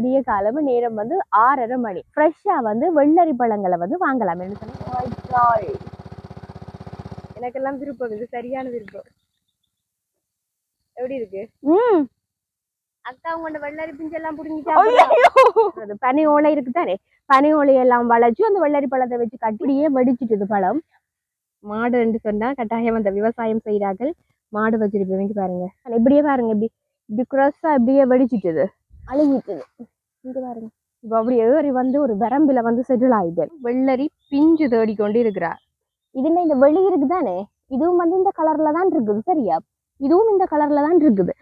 விடிய காலம் நேரம் வந்து ஆறரை மணி. ஃப்ரெஷ்ஷா வந்து வெள்ளரி பழங்களை வந்து வாங்கலாம். என்ன சொன்னா எனக்கெல்லாம் விருப்பம். இது சரியான விருப்பம். எப்படி இருக்கு? ம். அக்கா உங்களோட வெள்ளரி பிஞ்செல்லாம் புடுங்கிட்டா அது பனி ஓலை இருக்கு தானே பனி ஓலையெல்லாம் வளைச்சு அந்த வெள்ளரி பழத்தை வச்சு கட்டியே வெடிச்சிட்டுது பழம். மாடுன்னு சொன்னா கட்டாயம் அந்த விவசாயம் செய்கிறார்கள் மாடு வச்சிருப்பவங்க பாருங்க. ஆனா இப்படியே பாருங்க. இப்படி இப்படி cross-ஆ இப்படியே வெடிச்சிட்டுது. அழுகிட்டுது. இங்க பாருங்க. இப்போ அப்படியே ஏறி வந்து ஒரு வரம்பில வந்து செட்டில் ஆயிட்டு வெள்ளரி பிஞ்சு தேடி கொண்டு இருக்கிறார் இதுல இந்த வெளி இருக்கு தானே? இதுவும் வந்து இந்த கலர்ல தான் இருக்குது சரியா? இதுவும் இந்த கலர்ல தான் இருக்குது.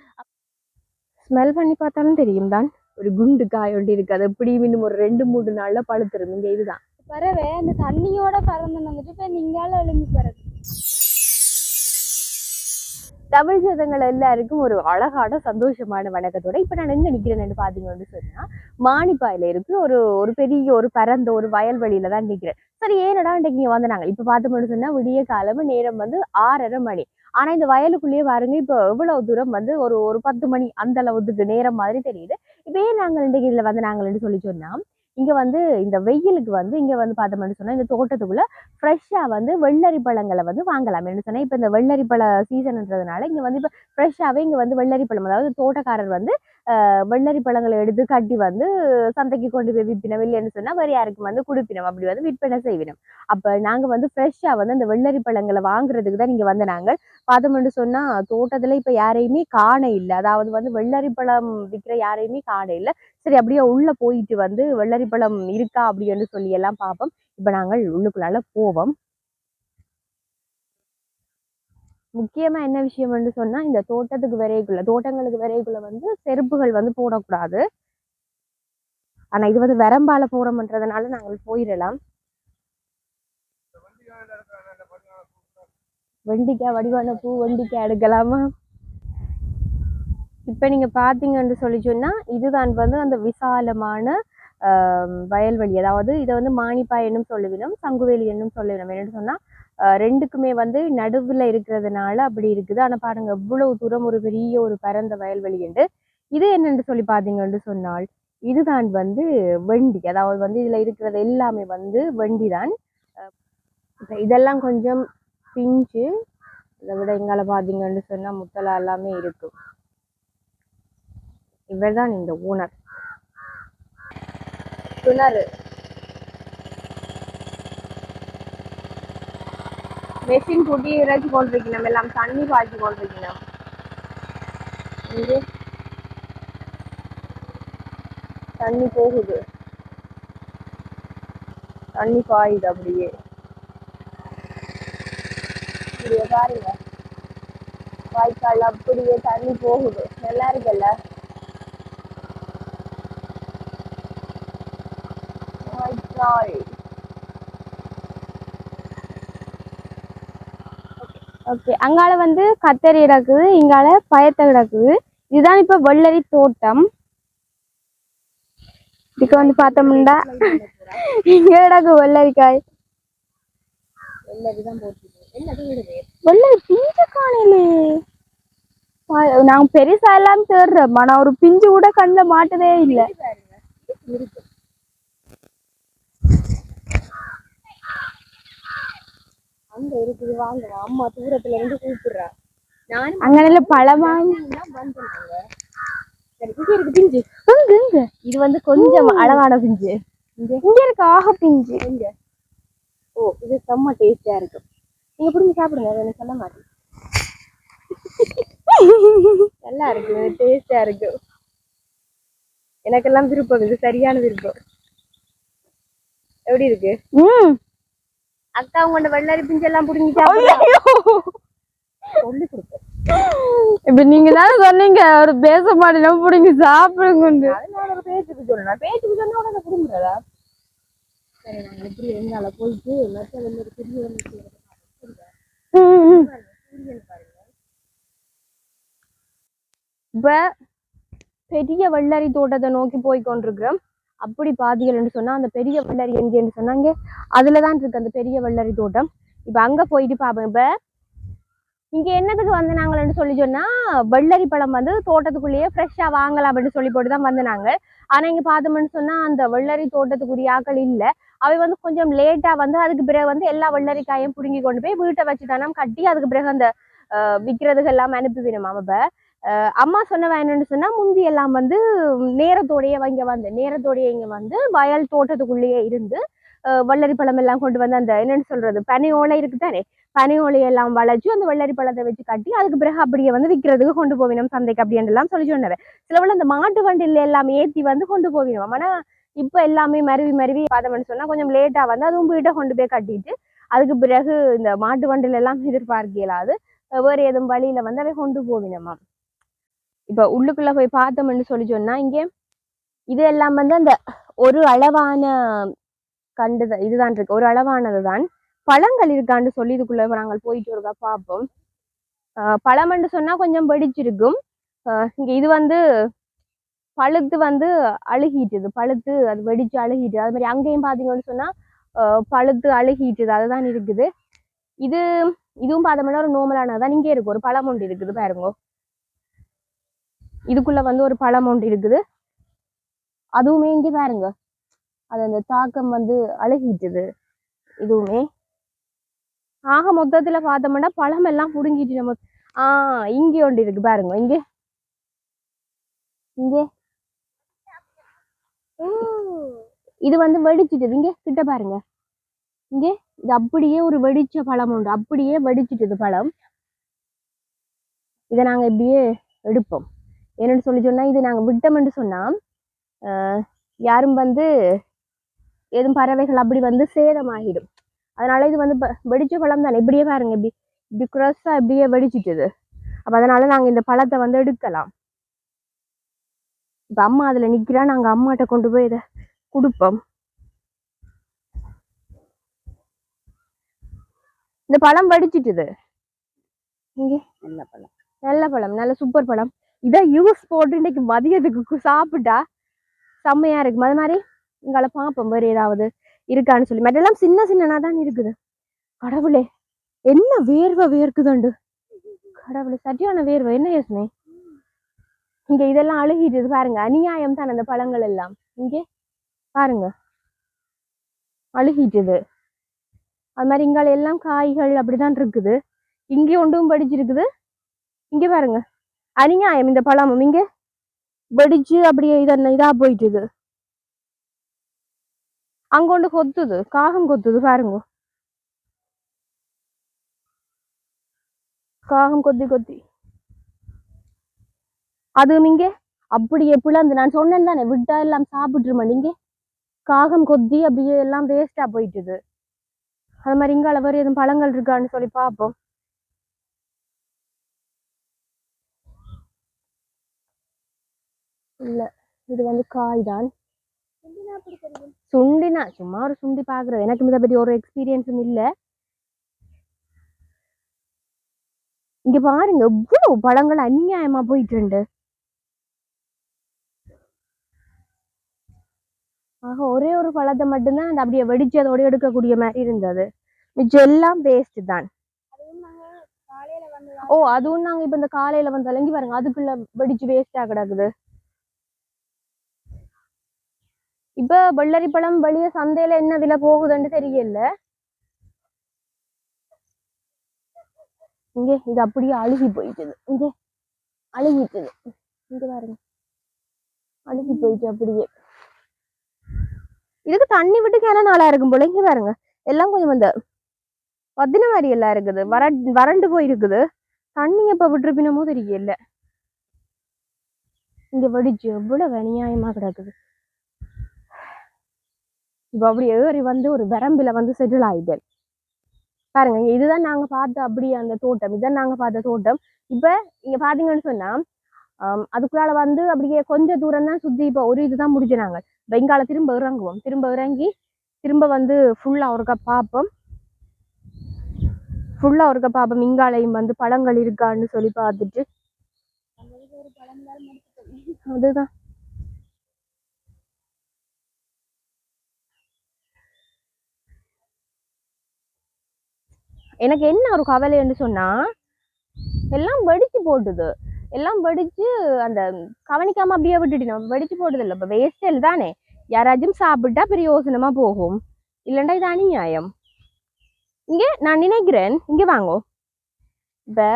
ஸ்மெல் பண்ணி பார்த்தாலும் தெரியும் தான். ஒரு குண்டு காய் ஒண்டி இருக்கு. அது இன்னும் ஒரு ரெண்டு மூணு நாள்ல பழுத்துரும். இங்க இதுதான். பறவை அந்த தண்ணியோட பறந்து வந்துட்டு இப்ப நீங்கால எழுந்து பறக்கு தமிழ் சொந்தங்கள் எல்லாருக்கும் ஒரு அழகான சந்தோஷமான வணக்கத்தோட இப்போ நான் எந்த நிற்கிறேன்னு பார்த்தீங்க பாத்தீங்கன்னு சொன்னால் மானிப்பாயில இருக்கிற ஒரு ஒரு பெரிய ஒரு பரந்த ஒரு வயல்வெளியில தான் நிற்கிறேன் சரி ஏனடா இன்றைக்கு இங்க வந்து இப்போ பார்த்து பார்த்தோம்னு சொன்னால் விடிய காலமா நேரம் வந்து ஆறரை மணி. ஆனால் இந்த வயலுக்குள்ளேயே பாருங்க இப்போ எவ்வளவு தூரம் வந்து ஒரு ஒரு பத்து மணி அந்த அளவுக்கு நேரம் மாதிரி தெரியுது. இப்போ ஏன் நாங்கள் இன்றைக்கு இதில் வந்து நாங்கள் சொல்லி சொன்னால் இங்க வந்து இந்த வெயிலுக்கு வந்து இங்க வந்து பார்த்தோம்னு சொன்னா இந்த தோட்டத்துக்குள்ள ஃப்ரெஷ்ஷா வந்து வெள்ளரி பழங்களை வந்து வாங்கலாம் என்ன சொன்னா இப்ப இந்த வெள்ளரி பழ சீசன்ன்றதுனால இங்க வந்து இப்ப ஃப்ரெஷ்ஷாவே இங்க வந்து வெள்ளரி பழம் அதாவது தோட்டக்காரர் வந்து வெள்ளரி பழங்களை எடுத்து கட்டி வந்து சந்தைக்கு கொண்டு போய் விற்பினோம் இல்லைன்னு சொன்னால் வேறு யாருக்கும் வந்து கொடுப்பினோம். அப்படி வந்து விற்பனை செய்வினோம். அப்போ நாங்கள் வந்து ஃப்ரெஷ்ஷாக வந்து அந்த வெள்ளரி பழங்களை வாங்குறதுக்கு தான் இங்கே வந்து நாங்கள் பார்த்தோம்னு சொன்னால் தோட்டத்தில் இப்போ யாரையுமே காண இல்லை. அதாவது வந்து வெள்ளரி பழம் விற்கிற யாரையுமே காண இல்லை. சரி அப்படியே உள்ளே போயிட்டு வந்து வெள்ளரி பழம் இருக்கா? அப்படின்னு சொல்லி எல்லாம் பார்ப்போம். இப்போ நாங்கள் உள்ளுக்குள்ளால போவோம். முக்கியமா என்ன விஷயம்னு சொன்னா இந்த தோட்டத்துக்கு விரைக்குள்ள தோட்டங்களுக்கு விரைக்குள்ள வந்து செருப்புகள் வந்து போடக்கூடாது. ஆனா இது வந்து வரம்பால போகிறோம்ன்றதுனால நாங்கள் போயிடலாம். வெண்டிக்காய் வடிவான பூ வெண்டிக்காய் எடுக்கலாமா? இப்ப நீங்க பார்த்தீங்கன்னு சொல்லி சொன்னா இதுதான் வந்து அந்த விசாலமான ஆஹ் வயல்வெளி. அதாவது இதை வந்து மானிப்பாய் என்னும் சொல்லுவினோம் சங்குவேலி என்னும் சொல்லுவினோம். என்னென்னு சொன்னா ரெண்டுக்குமே வந்து நடுவில் இருக்கிறதுனால அப்படி இருக்குது. ஆனால் பாருங்க எவ்வளவு தூரம் ஒரு பெரிய ஒரு பரந்த வயல்வெளி என்று. இது என்னென்று சொல்லி பார்த்தீங்கன்னு சொன்னால் இதுதான் வந்து வெண்டி. அதாவது வந்து இதில் இருக்கிறது எல்லாமே வந்து வெண்டி தான் இதெல்லாம் கொஞ்சம் பிஞ்சு இதை விட எங்கால பார்த்தீங்கன்னு சொன்னால் முத்தலா எல்லாமே இருக்கும். இவர் தான் இந்த ஓனர். மெஷின் கூட்டி இறக்கி கொண்டிருக்கணும் எல்லாம் தண்ணி பாய்ச்சி கொண்டிருக்கணும். இங்கே தண்ணி போகுது. தண்ணி பாயுது அப்படியே. அப்படியே பாருங்க. வாய்க்கால் அப்படியே தண்ணி போகுது. நல்லா இருக்குல்ல? வாய்க்கால் ஓகே அங்கால வந்து கத்தரி கிடக்குது இங்கால பயத்தை கிடக்குது. இதுதான் இப்ப வெள்ளரி தோட்டம். இதுக்கு வந்து பார்த்தோம்னா இங்க கிடக்கு வெள்ளரிக்காய். வெள்ளரி பிஞ்சு காணலே நாங்க பெருசா எல்லாம் தேடுறோம். ஆனா ஒரு பிஞ்சு கூட கண்ணுல மாட்டதே இல்ல. அங்க இருக்குது வாங்க. அம்மா தூரத்துல இருந்து கூப்பிடுறா. நானும் அங்க நல்ல பழமா? வந்தாங்க பிஞ்சு. இது வந்து கொஞ்சம் அழகான பிஞ்சு. இங்க? இருக்கு ஆக பிஞ்சு. இங்க. ஓ இது செம்ம டேஸ்டா இருக்கும். நீங்க புரிஞ்சு சாப்பிடுங்க. அதை சொல்ல மாட்டேன் நல்லா இருக்கு. டேஸ்டா இருக்கு. எனக்கெல்லாம் விருப்பம். இது சரியான விருப்பம். எப்படி இருக்கு? ம். அக்கா உங்களோட வெள்ளரி பிஞ்செல்லாம் புடுங்கிட்டா இப்ப நீங்க தானே சொன்னீங்க ஒரு பேச மாட்டேன் பிடிங்க சாப்பிடுங்க பேச்சுக்கு சொல்லணும் பேச்சுக்கு சொன்னா உடனே புடுங்குறதா? சரி நாங்க எப்படி எங்கால போயிட்டு பெரிய சூரியன் பாருங்க இப்ப பெரிய வெள்ளரி தோட்டத்தை நோக்கி போய் கொண்டிருக்கிறோம் அப்படி பாதிகள்னு சொன்னா அந்த பெரிய வெள்ளரி எங்கேன்னு சொன்னாங்க அதுலதான் இருக்கு அந்த பெரிய வெள்ளரி தோட்டம். இப்ப அங்க போயிட்டு பார்ப்போம் இப்ப இங்க என்னத்துக்கு வந்து நாங்கள்னு சொல்லி சொன்னா வெள்ளரி பழம் வந்து தோட்டத்துக்குள்ளேயே ஃப்ரெஷ்ஷா வாங்கலாம் அப்படின்னு சொல்லி போட்டு தான் வந்து ஆனால் ஆனா இங்க பார்த்தோம்னு சொன்னா அந்த வெள்ளரி தோட்டத்துக்குரிய ஆக்கள் இல்லை. அவை வந்து கொஞ்சம் லேட்டா வந்து அதுக்கு பிறகு வந்து எல்லா வெள்ளரிக்காயும் புடுங்கி கொண்டு போய் வீட்டை வச்சு தானே கட்டி அதுக்கு பிறகு அந்த அஹ், விக்கிறதுக்கு எல்லாம் அனுப்பி வேணும் அப்ப அம்மா சொன்ன என்னன்னு சொன்னா முந்தி எல்லாம் வந்து நேரத்தோடையே இங்க வந்து நேரத்தோடையே இங்க வந்து வயல் தோட்டத்துக்குள்ளேயே இருந்து அஹ், வெள்ளரி பழம் எல்லாம் கொண்டு வந்து அந்த என்னன்னு சொல்றது பனையோலை இருக்குதானே பனை ஓலையெல்லாம் வளைச்சு அந்த வெள்ளரி பழத்தை வச்சு கட்டி அதுக்கு பிறகு அப்படியே வந்து விற்கிறதுக்கு கொண்டு போவினோம் சந்தைக்கு அப்படின்னு எல்லாம் சொல்லி சொன்னவன் சிலவில் அந்த மாட்டு வண்டியில எல்லாம் ஏற்றி வந்து கொண்டு போவினோம். ஆனா இப்ப எல்லாமே மருவி மருவி பார்த்தோம்னு சொன்னா கொஞ்சம் லேட்டா வந்து அதுவும் உங்ககிட்ட கொண்டு போய் கட்டிட்டு அதுக்கு பிறகு இந்த மாட்டு வண்டியில எல்லாம் எதிர்பார்க்கலாது வேறு எதுவும் வழியில வந்து அதை கொண்டு போவினோமா இப்ப உள்ளுக்குள்ள போய் பார்த்தோம்னு சொல்லி சொன்னா இங்கே இது எல்லாம் வந்து அந்த ஒரு அளவான கண்டு இதுதான் இருக்கு. ஒரு அளவானது தான் பழங்கள் இருக்கான்னு சொல்லி இதுக்குள்ள நாங்கள் போயிட்டு இருக்கா பார்ப்போம். ஆஹ் பழம்னு சொன்னா கொஞ்சம் வெடிச்சிருக்கும். ஆஹ் இங்க இது வந்து பழுத்து வந்து அழுகிட்டுது. பழுத்து அது வெடிச்சு அழுகிட்டு அது மாதிரி அங்கேயும் பாத்தீங்கன்னு சொன்னா பழுத்து அழுகிட்டுது. அதுதான் இருக்குது. இது இதுவும் பார்த்தோம்னா ஒரு நோமலானதான் இங்கே இருக்கு. ஒரு பழம் ஒன்று இருக்குது பாருங்க. இதுக்குள்ள வந்து ஒரு பழம் ஒன்று இருக்குது. அதுவுமே இங்கே பாருங்க. அது அந்த தாக்கம் வந்து அழுகிட்டுது. இதுவுமே. ஆக மொத்தத்துல பார்த்தோம்னா பழம் எல்லாம் புடுங்கிட்டு நம்ம ஆஹ் இங்கே ஒன்று இருக்கு பாருங்க. இங்கே. இங்கே. இது வந்து வெடிச்சிட்டது. இங்க கிட்ட பாருங்க. இங்கே. இது அப்படியே ஒரு வெடிச்ச பழம் உண்டு. அப்படியே வெடிச்சிட்டது பழம். இதை நாங்க இப்படியே எடுப்போம். என்னன்னு சொல்லி சொன்னா இது நாங்க விட்டோம்னு சொன்னா ஆஹ் யாரும் வந்து எதுவும் பறவைகள் அப்படி வந்து சேதமாகிடும். அதனால இது வந்து வெடிச்ச பழம் தானே. இப்படியே பாருங்க இப்படி இப்படி க்ரஸ்ஸா இப்படியே வெடிச்சிட்டுது. அப்ப அதனால நாங்க இந்த பழத்தை வந்து எடுக்கலாம். இப்ப அம்மா அதுல நிக்கிறா நாங்க அம்மாட்ட கொண்டு போய் இதை கொடுப்போம். இந்த பழம் வெடிச்சிட்டுது. இங்க நல்ல பழம். நல்ல பழம் நல்ல சூப்பர் பழம். இதை யூஸ் போட்டு இன்னைக்கு மதியத்துக்கு சாப்பிட்டா செம்மையா இருக்கும். அது மாதிரி உங்களை பார்ப்போம். வேறு ஏதாவது இருக்கான்னு சொல்லி. மற்றெல்லாம் சின்ன சின்னனா தான் இருக்குது. கடவுளே என்ன வேர்வை வேர்க்குதுண்டு? கடவுளே சரியான வேர்வை. என்ன யோசனை? இங்க இதெல்லாம் அழுகிட்டு பாருங்க. அநியாயம் தான் அந்த பழங்கள் எல்லாம். இங்கே பாருங்க. அழுகிட்டுது. அது மாதிரி இங்கால எல்லாம் காய்கள் அப்படிதான் இருக்குது. இங்கே ஒன்றும் படிச்சிருக்குது. இங்கே பாருங்க. அநியாயம் இந்த பழமும். இங்கே வெடிச்சு அப்படியே இதென்ன இதா போயிட்டுது. அங்கொண்டு கொத்துது. காகம் கொத்துது பாருங்க. காகம் கொத்தி கொத்தி. அதுவும் இங்கே அப்படியே பிளந்து. நான் சொன்னேன் தானே விட்டா எல்லாம் சாப்பிட்டுருமான் நீங்க காகம் கொத்தி அப்படியே எல்லாம் வேஸ்டா போயிட்டுது. அது மாதிரி இங்கால வேறு எதுவும் பழங்கள் இருக்கான்னு சொல்லி பார்ப்போம் இல்ல. இது வந்து காய் தான் சுண்டினா சும்மா ஒரு சுண்டி பாக்குறது. எனக்கு இதை பத்தி ஒரு எக்ஸ்பீரியன்ஸும் இல்ல. இங்க பாருங்க எவ்வளவு பழங்கள் அநியாயமா போயிட்டு இருந்து ஆக ஒரே ஒரு பழத்தை மட்டும்தான் அந்த அப்படியே வெடிச்சு அதோட எடுக்கக்கூடிய மாதிரி இருந்தது. மிச்சம் எல்லாம் வேஸ்ட் தான். ஓ அதுவும் நாங்க இப்ப இந்த காலையில வந்து இறங்கி பாருங்க. அதுக்குள்ள வெடிச்சு வேஸ்டா கிடக்குது. இப்ப வெள்ளரி பழம் வழிய சந்தையில என்ன விலை போகுதுன்னு தெரியல. இங்க இது அப்படியே அழுகி போயிட்டுது. இங்க அழுகிட்டுது. இங்க பாருங்க. அழுகி போயிட்டு அப்படியே. இதுக்கு தண்ணி விட்டு கேன நாளா இருக்கும் போல? இங்க பாருங்க. எல்லாம் கொஞ்சம் இந்த வத்தின மாதிரி எல்லாம் இருக்குது. வர வறண்டு போயிருக்குது. தண்ணி எப்ப விட்டுருப்பினமோ தெரியல. இங்க வெடிச்சு எவ்வளவு அநியாயமா கிடக்குது. இப்ப அப்படி ஏறி வந்து ஒரு வரம்பில வந்து செட்டில் ஆயிட்டேன். பாருங்க இதுதான் நாங்க பார்த்த அப்படியே அந்த தோட்டம் இதுதான் நாங்க பார்த்த தோட்டம். இப்ப இங்க பாத்தீங்கன்னு சொன்னா அதுக்குள்ளால வந்து அப்படியே கொஞ்ச தூரம் தான் சுத்தி இப்ப ஒரு இதுதான் முடிச்சினாங்க பெங்கால திரும்ப இறங்குவோம். திரும்ப இறங்கி திரும்ப வந்து ஃபுல்லா ஒருக்கா பார்ப்போம். ஃபுல்லா ஒருக்கா பார்ப்போம். இங்காலையும் வந்து பழங்கள் இருக்கான்னு சொல்லி பார்த்துட்டு. அதுதான். எனக்கு என்ன ஒரு கவலைன்னு சொன்னால் எல்லாம் வெடிச்சு போட்டுது. எல்லாம் வெடிச்சு அந்த கவனிக்காமல் அப்படியே விட்டுட்டு வெடிச்சு போட்டது இல்லை. இப்போ வேஸ்டல் தானே. யாராச்சும் சாப்பிட்டா பிரயோசனமாக போகும். இல்லைண்டா இது அநியாயம். இங்கே நான் நினைக்கிறேன் இங்கே வாங்கோ. இப்போ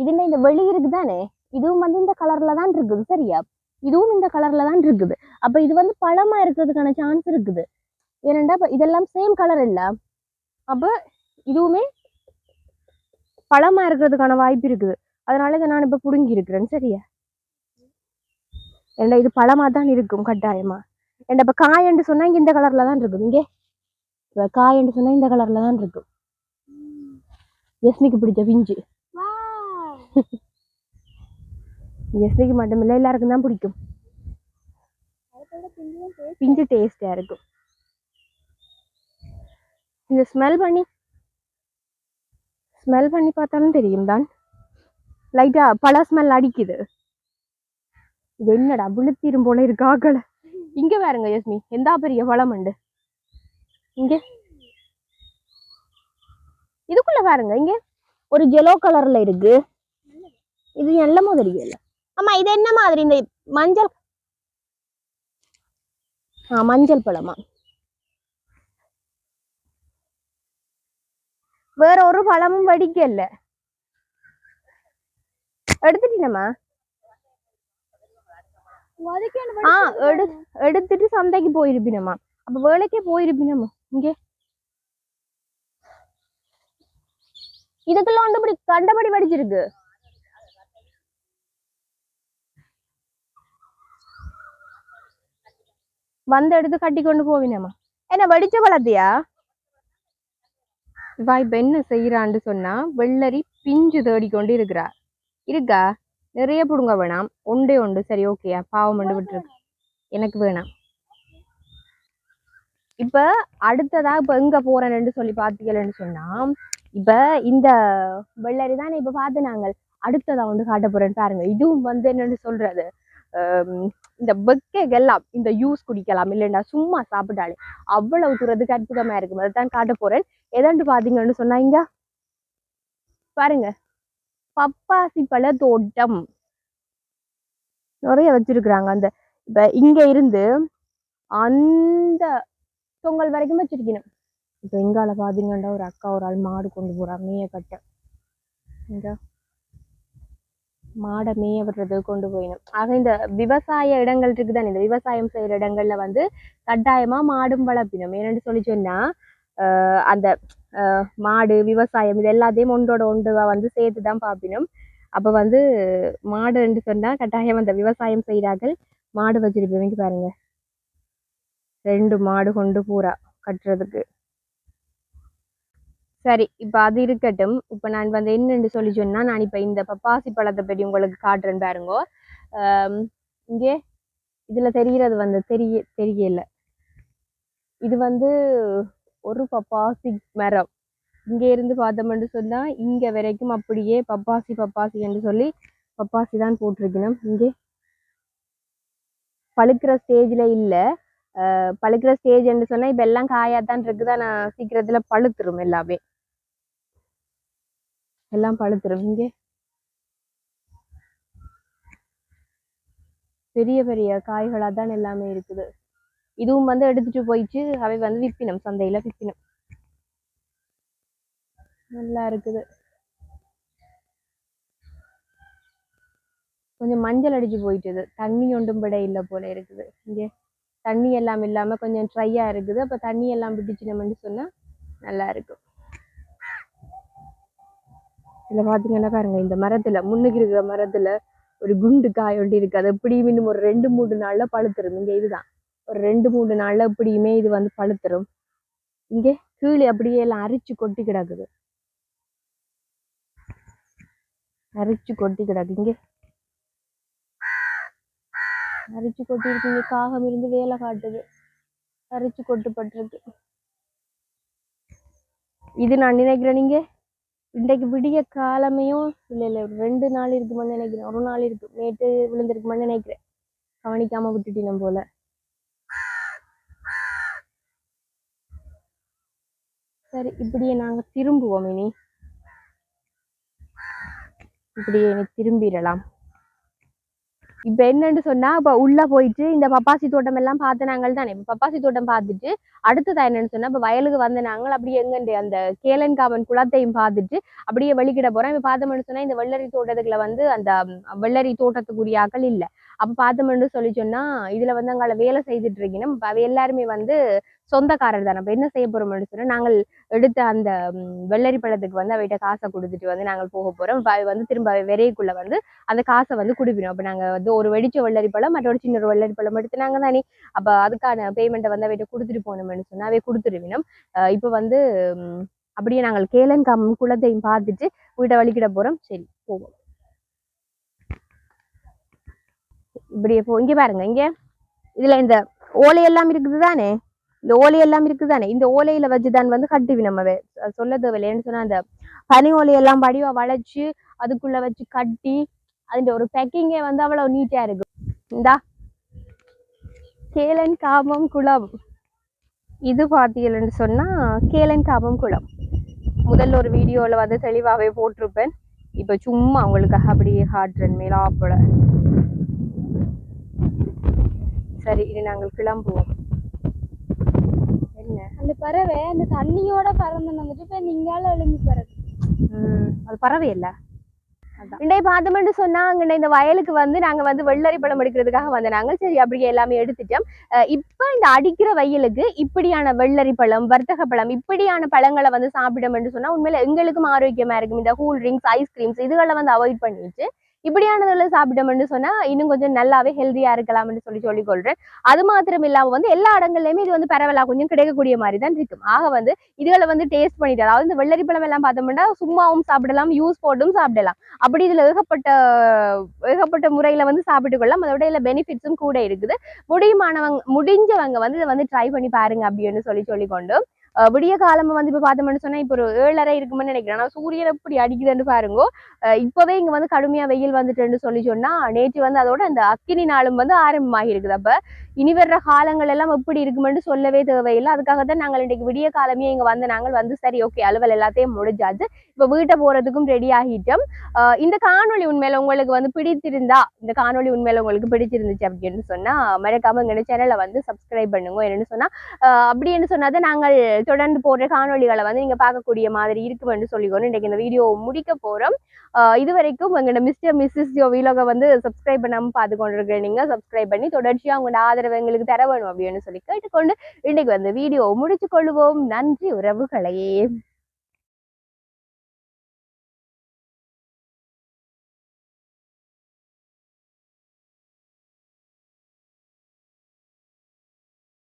இதுல இந்த வெளி இருக்கு தானே. இதுவும் வந்து இந்த கலரில் தான் இருக்குது சரியா? இதுவும் இந்த கலரில் தான் இருக்குது. அப்போ இது வந்து பழமாக இருக்கிறதுக்கான சான்ஸ் இருக்குது. ஏனண்டா இப்போ இதெல்லாம் சேம் கலர் இல்லை. அப்போ இதுவுமே பழமா இருக்கிறதுக்கான வாய்ப்பு இருக்குது. அதனால இதை நான் இப்ப புடுங்கி இருக்கிறேன். சரியா? ஏண்டா இது பழமா தான் இருக்கும் கட்டாயமா? ஏண்டா இப்ப காயன்னு சொன்னா இங்க இந்த கலர்ல தான் இருக்கும். இங்கே? இப்ப காயன்னு சொன்னா இந்த கலர்ல தான் இருக்கும். யஸ்மிக்கு பிடிச்ச பிஞ்சு. யஸ்மிக்கு மட்டும் இல்லை எல்லாருக்கும் தான் பிடிக்கும். பிஞ்சு டேஸ்டா இருக்கும். இந்த ஸ்மெல் பண்ணி ஸ்மெல் பண்ணி பார்த்தாலும் தெரியும் தான். லைட்டாக பழ ஸ்மெல் அடிக்குது. இது என்னடா விழுத்தீரும் போல இருக்கு ஆக்களை. இங்க பாருங்க யஸ்மி. எந்த பெரிய பழம் உண்டு? இங்க. இதுக்குள்ள பாருங்க இங்க. ஒரு ஜெலோ கலர்ல இருக்கு. இது நல்ல தெரியல ஆமா இது என்ன மாதிரி? இந்த மஞ்சள் ஆ மஞ்சள் பழமா? வேற ஒரு பழமும் வடிக்கல. எடுத்துட்டீனம்மா ஆ எடு எடுத்துட்டு சந்தைக்கு போயிருப்பினம்மா. அப்ப வேலைக்கே போயிருப்பினம்மா. இங்கே. இதுக்குள்ள கண்டபடி கண்டபடி வடிச்சிருக்கு. வந்து எடுத்து கட்டி கொண்டு போவினம்மா. என்ன வடிச்ச பழத்தியா? இவா இப்ப என்ன செய்யறான்னு சொன்னா வெள்ளரி பிஞ்சு தேடி கொண்டு இருக்கிறா இருக்கா? நிறைய புடுங்க வேணாம். ஒண்டே ஒண்டு சரி ஓகேயா பாவம் மண்டு விட்டுருக்கு எனக்கு வேணாம். இப்ப அடுத்ததா இப்ப எங்கே போறேன்னு சொல்லி பார்த்தீங்கன்னு சொன்னா இப்ப இந்த வெள்ளரி தானே இப்ப பார்த்து நாங்கள் அடுத்ததா வந்து காட்ட போறேன்னு பாருங்க. இதுவும் வந்து என்னன்னு சொல்றது? இந்த வெக்கைகள்லாம் இந்த யூஸ் குடிக்கலாம் இல்லைன்னா சும்மா சாப்பிட்டாலே அவ்வளவு தூரத்துக்கு அற்புதமா இருக்கும் அதைத்தான் காட்ட போறேன். எதாண்டு பாத்தீங்கன்னு சொன்னாங்க பாருங்க. பப்பாசி பழ தோட்டம். நிறைய வச்சிருக்கிறாங்க அந்த இப்ப இங்க இருந்து அந்த தொங்கல் வரைக்கும் வச்சிருக்கணும். இப்ப எங்கால பாத்தீங்கன்னா ஒரு அக்கா ஒரு ஆள் மாடு கொண்டு போறா மேய கட்ட. இங்க. மாடை மேய விடுறது கொண்டு போயிடும் ஆக இந்த விவசாய இடங்கள் இருக்குதானே இந்த விவசாயம் செய்யற இடங்கள்ல வந்து கட்டாயமா மாடும் வளர்ப்பினோம். ஏன்னு சொல்லி சொன்னா ஆஹ் அந்த ஆஹ் மாடு விவசாயம் இது எல்லாத்தையும் ஒன்றோட ஒன்றுவா வந்து சேர்த்து தான் பார்ப்பினோம். அப்ப வந்து மாடுன்னு சொன்னா கட்டாயம் அந்த விவசாயம் செய்கிறார்கள் மாடு வச்சிருப்பவங்க பாருங்க. ரெண்டு மாடு கொண்டு பூரா கட்டுறதுக்கு. சரி இப்போ அது இருக்கட்டும். இப்போ நான் வந்து என்னன்னு சொல்லி சொன்னால் நான் இப்போ இந்த பப்பாசி பழத்தை பற்றி உங்களுக்கு காட்டுறேன் பாருங்க. இங்கே இதில் தெரிகிறது வந்து தெரிய தெரியல. இது வந்து ஒரு பப்பாசி மரம். இங்கே இருந்து பார்த்தோம்னு சொன்னால் இங்கே வரைக்கும் அப்படியே பப்பாசி பப்பாசி என்று சொல்லி பப்பாசி தான் போட்டிருக்கணும். இங்கே பழுக்கிற ஸ்டேஜில் இல்லை. பழுக்கிற ஸ்டேஜ் என்று சொன்னால் இப்போ எல்லாம் காயாத்தான் இருக்குதா நான் சீக்கிரத்தில் பழுத்துரும் எல்லாமே. எல்லாம் பழுத்துரும். இங்கே பெரிய பெரிய காய்களாக தான் எல்லாமே இருக்குது. இதுவும் வந்து எடுத்துட்டு போயிட்டு அவை வந்து விப்பினம் சந்தையில விப்பினம். நல்லா இருக்குது. கொஞ்சம் மஞ்சள் அடிச்சு போயிட்டுது. தண்ணி ஒன்றும் விட இல்லை போல இருக்குது. இங்கே தண்ணி எல்லாம் இல்லாம கொஞ்சம் ட்ரையா இருக்குது. அப்போ தண்ணி எல்லாம் விட்டுச்சினோம்னு சொன்னா நல்லா இருக்கும். இதில் பார்த்தீங்கன்னா பாருங்க இந்த மரத்துல முன்னுக்கு இருக்கிற மரத்துல ஒரு குண்டு காய் ஒண்டி இருக்குது அது எப்படியும் இன்னும் ஒரு ரெண்டு மூணு நாள்ல பழுத்துரும். இங்க இதுதான். ஒரு ரெண்டு மூணு நாள்ல எப்படியுமே இது வந்து பழுத்துரும். இங்கே கீழே அப்படியே எல்லாம் அரிச்சு கொட்டி கிடக்குது. அரிச்சு கொட்டி கிடக்கு. இங்கே அரிச்சு கொட்டி இருக்கு காகம் இருந்து வேலை காட்டுது. அரிச்சு கொட்டுப்பட்டிருக்கு. இது நான் நினைக்கிறேன் நீங்க இன்றைக்கு விடிய காலமையும் இல்ல இல்லை ஒரு ரெண்டு நாள் இருக்குமான்னு நினைக்கிறேன். ஒரு நாள் இருக்கு. நேற்று விழுந்திருக்குமான்னு நினைக்கிறேன். கவனிக்காம விட்டுட்டினம் போல. சரி இப்படியே நாங்கள் திரும்புவோம் இனி. இப்படியே இனி திரும்பிடலாம். இப்போ என்னன்னு சொன்னா இப்ப உள்ள போயிட்டு இந்த பப்பாசி தோட்டம் எல்லாம் பார்த்து நாங்கள் தானே. பப்பாசி தோட்டம் பார்த்துட்டு அடுத்ததா என்னன்னு சொன்னா இப்ப வயலுக்கு வந்த நாங்கள் அப்படியே எங்கண்டு அந்த கேளன்காமன் குளத்தையும் பார்த்துட்டு அப்படியே வெளிக்கிட போறோம். இப்ப பார்த்தோம்னு சொன்னா இந்த வெள்ளரி தோட்டத்துக்குள்ள வந்து அந்த வெள்ளரி தோட்டத்துக்குரிய ஆக்கள் இல்ல. அப்ப பார்த்தோம்னு சொல்லி சொன்னா இதுல வந்து அங்கால வேலை செய்துட்டு இருக்கீங்கன்னா எல்லாருமே வந்து சொந்தக்காரர் தானே. நம்ம என்ன செய்ய போறோம்னு சொன்னா நாங்கள் எடுத்த அந்த வெள்ளரி பழத்துக்கு வந்து அவகிட்ட காசை கொடுத்துட்டு வந்து நாங்கள் போக போறோம். வந்து திரும்ப அவ விரைக்குள்ள வந்து அந்த காசை வந்து குடிப்பினோம். அப்ப நாங்க வந்து ஒரு வெடிச்ச வெள்ளரி பழம் மற்றொரு சின்ன ஒரு வெள்ளரி பழம் எடுத்து நாங்கள் தானே. அப்ப அதுக்கான பேமெண்ட்டை வந்து அவைகிட்ட கொடுத்துட்டு போனோம்னு சொன்னா அவை கொடுத்துருவினோம். இப்போ இப்ப வந்து அப்படியே நாங்கள் கேளன்காம் குளத்தையும் பார்த்துட்டு வீட்டை வலிக்கிட போறோம். சரி போவோம். இப்படி போ இங்க பாருங்க இங்க. இதுல இந்த ஓலை எல்லாம் இருக்குது தானே இந்த ஓலை எல்லாம் இருக்குது தானே இந்த ஓலையில வச்சுதான் வந்து கட்டுவி நம்ம சொல்ல தேவையில்லைன்னு சொன்னா அந்த பனி ஓலையெல்லாம் படிவா வளைச்சு அதுக்குள்ள வச்சு கட்டி அதுல ஒரு பேக்கிங்கே வந்து அவ்வளவு நீட்டா இருக்கும் இந்தா. கேளன் காமம் குளம். இது பார்த்தீங்கன்னு சொன்னா கேளன் காமம் குளம். முதல்ல ஒரு வீடியோல வந்து தெளிவாவே போட்டிருப்பேன். இப்ப சும்மா உங்களுக்காக அப்படியே ஹார்ட் மேலா போல. சரி இனி நாங்கள் கிளம்புவோம். என்ன? அந்த பறவை அந்த தண்ணியோட பறந்து வந்துட்டு இப்ப நீங்கால எழும்பி பறக்கு அது பறவையில்ல? இன்றைய பார்த்தோம்னு சொன்னா அங்க இந்த வயலுக்கு வந்து நாங்க வந்து வெள்ளரி பழம் எடுக்கிறதுக்காக வந்த நாங்க சரி அப்படியே எல்லாமே எடுத்துட்டோம். இப்ப இந்த அடிக்கிற வெயிலுக்கு இப்படியான வெள்ளரி பழம் வர்த்தக பழம் இப்படியான பழங்களை வந்து சாப்பிட்டோம்னு சொன்னா உண்மையில எங்களுக்கும் ஆரோக்கியமா இருக்கும். இந்த கூல் ட்ரிங்க்ஸ் ஐஸ்கிரீம்ஸ் இதுகளை வந்து அவாய்ட் பண்ணிட்டு இப்படியானதுல சாப்பிட்டோம்னு சொன்னா இன்னும் கொஞ்சம் நல்லாவே ஹெல்தியா இருக்கலாம்னு சொல்லி சொல்லிக்கொள்கிறேன் அது மாத்திரம் இல்லாம வந்து எல்லா இடங்கள்லயுமே இது வந்து பரவலா கொஞ்சம் கிடைக்கக்கூடிய மாதிரி தான் இருக்கும். ஆக வந்து இதுகளை வந்து டேஸ்ட் பண்ணிட்டு அதாவது இந்த வெள்ளரி பழம் எல்லாம் பார்த்தோம்னா சும்மாவும் சாப்பிடலாம் யூஸ் போட்டும் சாப்பிடலாம். அப்படி இதுல ஏகப்பட்ட ஏகப்பட்ட முறையில வந்து சாப்பிட்டு கொள்ளலாம். அதோட இதுல பெனிஃபிட்ஸும் கூட இருக்குது. முடியுமானவங்க முடிஞ்சவங்க வந்து இதை வந்து ட்ரை பண்ணி பாருங்க அப்படின்னு சொல்லி சொல்லிக்கொண்டு விடிய காலம் வந்து இப்போ பார்த்தோம்னு சொன்னா இப்போ ஒரு ஏழரை இருக்குமென்னு நினைக்கிறேன். ஆனா சூரியன் எப்படி அடிக்குதுன்னு பாருங்க. இப்போவே இங்க வந்து கடுமையா வெயில் வந்துட்டுன்னு சொல்லி சொன்னா நேற்று வந்து அதோட அந்த அக்கினி நாளும் வந்து ஆரம்பமாகி இருக்குது அப்ப இனி வர்ற காலங்கள் எல்லாம் எப்படி இருக்குமென்னு சொல்லவே தேவையில்லை. அதுக்காக தான் நாங்கள் இன்றைக்கு விடிய காலமே இங்க வந்து நாங்கள் வந்து சரி ஓகே அலுவல் எல்லாத்தையும் முடிஞ்சாச்சு. இப்ப வீட்டை போறதுக்கும் ரெடி ஆகிட்டோம். ஆஹ் இந்த காணொளி உண்மையில உங்களுக்கு வந்து பிடித்திருந்தா இந்த காணொளி உண்மையில உங்களுக்கு பிடிச்சிருந்துச்சு அப்படின்னு சொன்னா மறக்காம எங்க சேனலை வந்து சப்ஸ்கிரைப் பண்ணுங்க என்னன்னு சொன்னா அப்படின்னு சொன்னாதான் நாங்கள் தொடர்ந்து போடுற காணொளிகளை வந்து நீங்க பார்க்கக்கூடிய மாதிரி இருக்குமென்னு சொல்லிக்கொண்டு இன்னைக்கு இந்த வீடியோ முடிக்க போறோம். ஆஹ் இது வரைக்கும் எங்களோட மிஸ்டர் மிஸ்ஸஸ் ஜோ வீலோக வந்து சப்ஸ்கிரைப் பண்ணாமல் பார்த்து கொண்டிருக்கிற நீங்க சப்ஸ்கிரைப் பண்ணி தொடர்ச்சியாக உங்களோட ஆதரவு எங்களுக்கு தர வேணும் அப்படின்னு சொல்லி கேட்டுக்கொண்டு இன்னைக்கு வந்து வீடியோ முடிச்சு கொள்வோம். நன்றி உறவுகளையே